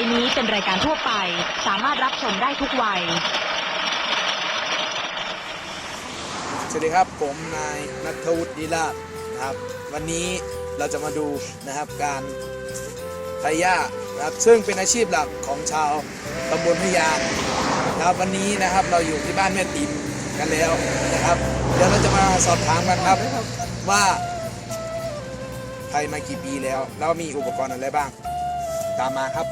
ไปนี้เป็นรายการทั่วไป สามารถรับชมได้ทุกวัย สวัสดีครับ ผมนายนัทวุฒิดีลาศนะครับ วันนี้เราจะมาดูนะครับการไถหญ้านะครับ ซึ่งเป็นอาชีพหลักของชาวตำบลพยางนะครับวันนี้นะครับเราอยู่ที่บ้านแม่ติ๋มกันแล้วนะครับ เดี๋ยวเราจะมาสอบถามกันครับว่าไถมากี่ปีแล้ว แล้วมีอุปกรณ์อะไรบ้าง ตามมาครับ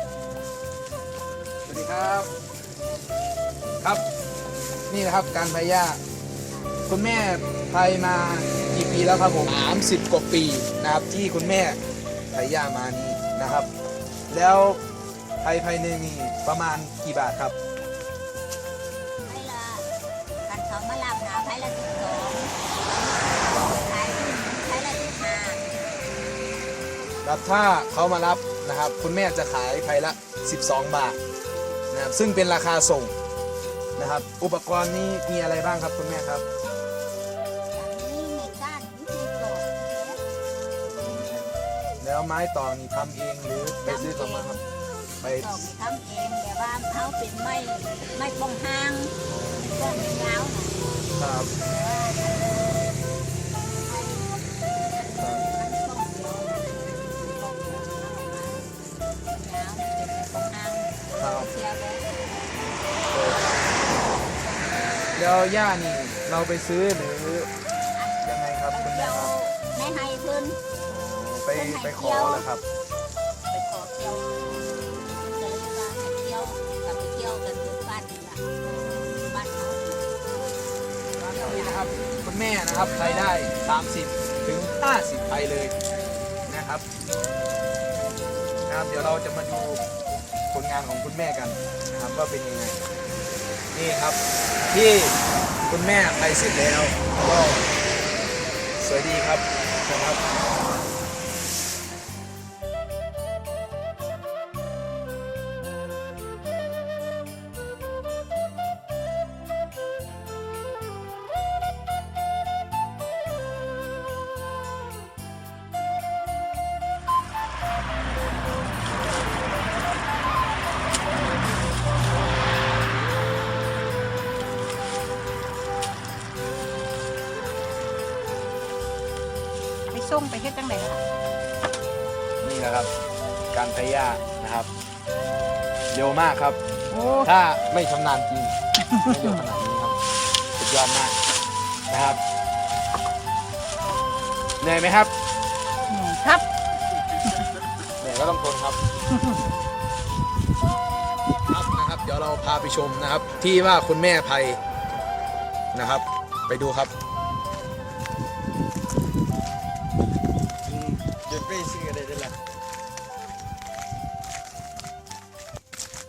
ดีครับ ครับนี่นะครับการไถหญ้าคุณแม่ไทยมากี่ปีแล้วครับผม30 กว่าปีนะครับที่คุณแม่ไทยย่ามานี้นะครับ แล้วไทยภายในนี่ประมาณกี่บาทครับไผ่ละกันเขามาลำนาไผ่ละสิบสองไผ่ไผ่ละสิบห้าครับถ้าเขามารับนะครับ คุณแม่จะขายไพละ 12 บาท นะครับซึ่งเป็นราคาส่งนะครับ อุปกรณ์นี้มีอะไรบ้างครับคุณแม่ครับอย่างนี้มีก้านวิธีตกแล้วไม้ตอกนี่ทำเองหรือไปซื้อเขามาครับไปตอกทำเองแต่ว่าเขาเป็นไม้ไม้ปองหางป้องยาวนะครับครับ แล้วย่านี่เราไปซื้อหรือยังไงครับไปคุณเที่แม่ยวครับในไฮเพิ่นไปไปขอแล้วครับ ไปขอเที่ยวก็เลยว่าให้เที่ยวกลับไปเที่ยวกันที่บ้านนี่ล่ะบ้านเขานี่นะครับคุณแม่นะครับใช้ได้ 30 ถึง 50 ไปเลยนะครับนะครับ เดี๋ยวเราจะมาดูผลงานของคุณแม่กันนะครับว่าเป็นยังไง นี่ครับที่คุณแม่ไปเสร็จแล้วก็สวยดีครับนะครับ ส่งไปเฮ็ดจังไดล่ะนี่นะครับ การไถหญ้านะครับเร็วมากครับ โอ้ถ้าไม่ชำนาญจริงไม่เร็วขนาดนี้ครับสุดยอดมากนะครับเหนื่อยไหมครับครับเหนื่อยก็ต้องทนครับ ครับนะครับ เดี๋ยวเราพาไปชมนะครับ ที่ว่าคุณแม่ภัยนะครับ ไปดูครับ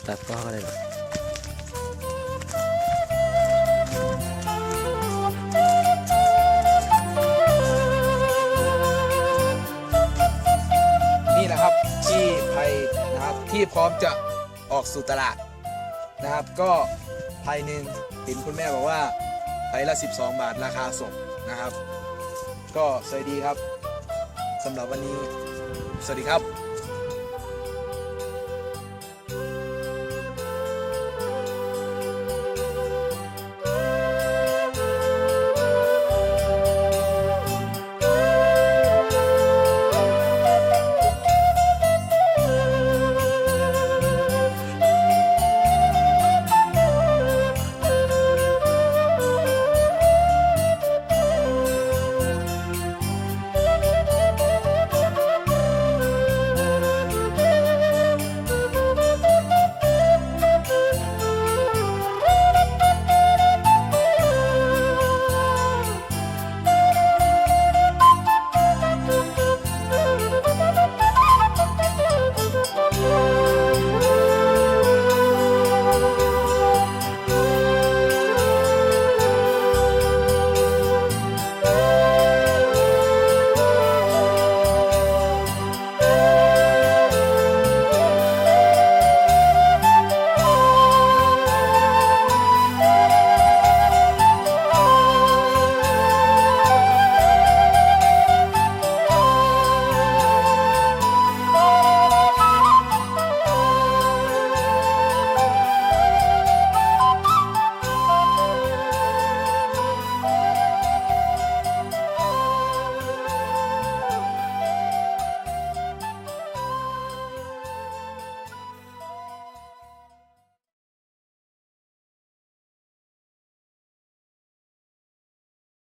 ตัดต่ออะไรหรอนี่นะครับที่ภัยนะครับที่พร้อมจะออกสู่ตลาดนะครับ ก็ภัยหนึ่งเห็นคุณแม่บอกว่าไภัยละ 12 บาทราคาส่งนะครับ ก็สวัสดีครับสำหรับวันนี้ สวัสดีครับ